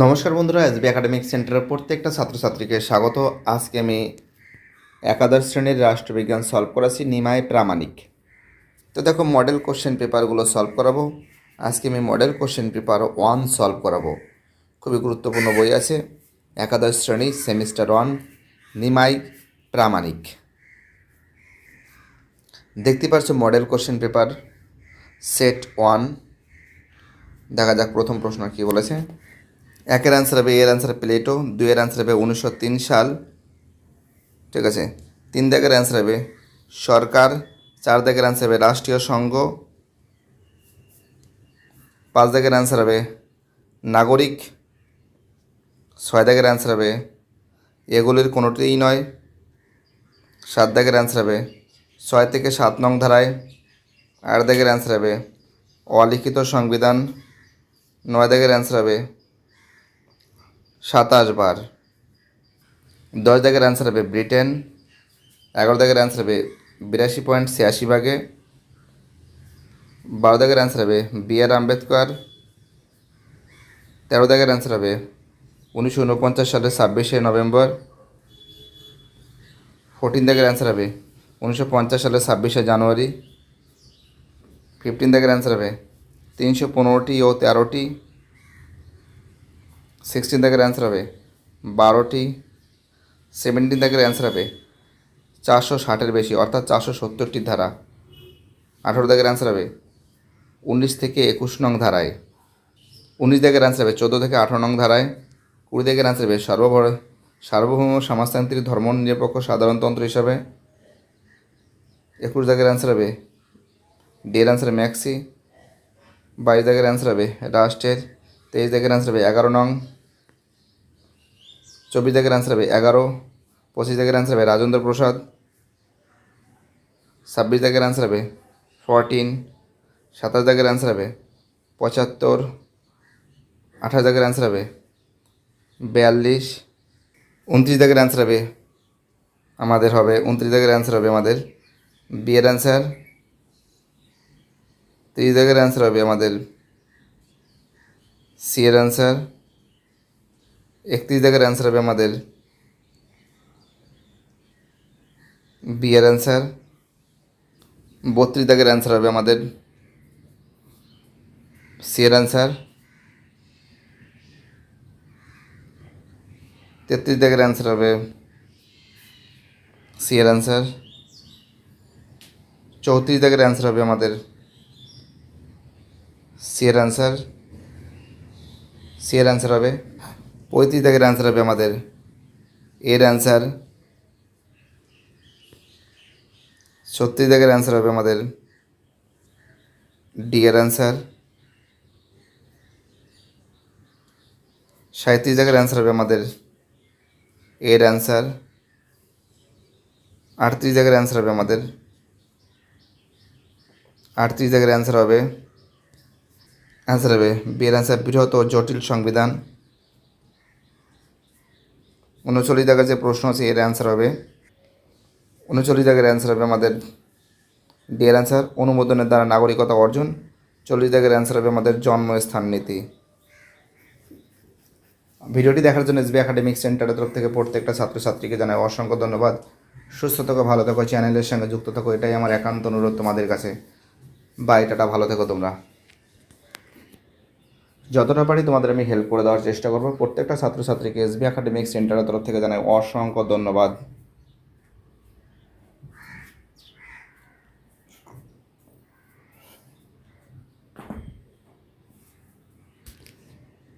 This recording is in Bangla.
নমস্কার বন্ধুরা এসবি একাডেমিক সেন্টারের প্রত্যেকটা ছাত্রছাত্রীকে স্বাগত। আজকে আমি একাদশ শ্রেণির রাষ্ট্রবিজ্ঞান সলভ করাছি নিমায় প্রামাণিক। তো দেখো মডেল কোশ্চেন পেপারগুলো সলভ করাবো। আজকে আমি model question paper one solve করাবো। খুবই গুরুত্বপূর্ণ বই আছে। একাদশ শ্রেণি সেমিস্টার ওয়ান নিমাই প্রামাণিক। দেখতে পাচ্ছ model question paper set one দেখা যাক প্রথম প্রশ্ন কী বলেছে। একের অ্যান্সার হবে এর অ্যান্সার প্লেটো দুইয়ের অ্যান্সার হবে উনিশশো তিন সাল ঠিক আছে তিন দাগের অ্যান্সার হবে সরকার চার দাগের অ্যান্সার হবে রাষ্ট্রীয় সংঘ পাঁচ দাগের অ্যান্সার হবে নাগরিক ছয় দাগের অ্যান্সার হবে এগুলির কোনোটিই নয় সাত দাগের অ্যান্সার হবে ছয় থেকে সাত নং ধারায় আট দাগের অ্যান্সার হবে অলিখিত সংবিধান নয় দাগের অ্যান্সার হবে সাতাশ বার। দশ দাগের অ্যান্সার হবে ব্রিটেন, এগারো দাগের অ্যান্সার হবে বিরাশি পয়েন্ট ছিয়াশি ভাগে, বারো দাগের অ্যান্সার হবে বি আর আম্বেদকর, তেরো দাগের অ্যান্সার হবে উনিশশো উনপঞ্চাশ সালের ছাব্বিশে নভেম্বর ফোরটিন দাগের অ্যান্সার হবে উনিশশো পঞ্চাশ সালের ছাব্বিশে জানুয়ারি ফিফটিন দাগের অ্যান্সার হবে তিনশো পনেরোটি ও তেরোটি সিক্সটিন দাগের অ্যান্সার হবে। বারোটি সেভেন্টিন দাগের অ্যান্সার হবে। চারশো ষাটের বেশি, অর্থাৎ চারশো সত্তরটি ধারা। আঠারো দাগের অ্যান্সার হবে। উনিশ থেকে একুশ নং ধারায়। উনিশ দাগের অ্যান্সার হবে। চোদ্দ থেকে আঠারো নং ধারায়। কুড়ি দাগের অ্যান্সার হবে সর্বভর, সার্বভৌম সমাজতান্ত্রিক ধর্ম নিরপেক্ষ সাধারণতন্ত্র হিসাবে। একুশ দাগের অ্যান্সার হবে। ডি এর অ্যান্সার ম্যাক্সি। বাইশ দাগের অ্যান্সার হবে রাষ্ট্রের। তেইশ দাগের অ্যান্সার হবে এগারো নং, চব্বিশ দাগের অ্যান্সার হবে এগারো, পঁচিশ দাগের অ্যান্সার হবে রাজেন্দ্র প্রসাদ, ছাব্বিশ দাগের অ্যান্সার হবে ফরটিন সাতাশ দাগের অ্যান্সার হবে পঁচাত্তর, আঠাশ দাগের অ্যান্সার হবে বিয়াল্লিশ, উনত্রিশ দাগের অ্যান্সার হবে আমাদের হবে, উনত্রিশ দাগের অ্যান্সার হবে আমাদের বিয়ের অ্যান্সার তিরিশ দাগের অ্যান্সার হবে আমাদের সি এর অ্যান্সার একত্রিশ দাগের অ্যান্সার হবে আমাদের বি এর অ্যান্সার বত্রিশ দাগের অ্যান্সার হবে আমাদের সি এর অ্যান্সার তেত্রিশ দাগের অ্যান্সার হবে সি এর অ্যান্সার চৌত্রিশ দাগের অ্যান্সার হবে আমাদের সি এর অ্যান্সার সি এর অ্যান্সার হবে। পঁয়ত্রিশ দাগের অ্যান্সার হবে আমাদের। এর অ্যান্সার ছত্রিশ দাগের অ্যান্সার হবে আমাদের। ডি এর অ্যান্সার সাঁত্রিশ দাগের অ্যান্সার হবে আমাদের। এর অ্যান্সার আটত্রিশ দাগের অ্যান্সার হবে আমাদের। আটত্রিশ দাগের অ্যান্সার হবে অ্যান্সার হবে। বি এর অ্যান্সার বৃহৎ ও জটিল সংবিধান। উনচল্লিশ দাগের যে প্রশ্ন আছে, এর অ্যান্সার হবে। উনচল্লিশ দাগের অ্যান্সার হবে আমাদের ডি এর অ্যান্সার অনুমোদনের দ্বারা নাগরিকতা অর্জন। চল্লিশ দাগের অ্যান্সার হবে আমাদের জন্মস্থান নীতি। ভিডিওটি দেখার জন্য এসবি একাডেমিক সেন্টারের তরফ থেকে প্রত্যেকটা ছাত্রছাত্রীকে জানাই অসংখ্য ধন্যবাদ। সুস্থ থাকো, ভালো থাকো, চ্যানেলের সঙ্গে যুক্ত থাকো, এটাই আমার একান্ত অনুরোধ তোমাদের কাছে। বাই টাটা, ভালো থেকো তোমরা। যতটা পারি তোমাদের আমি হেল্প করে দেওয়ার চেষ্টা করব। প্রত্যেকটা ছাত্রছাত্রীকে এসবি একাডেমিক সেন্টারের তরফ থেকে জানাই অসংখ্য ধন্যবাদ।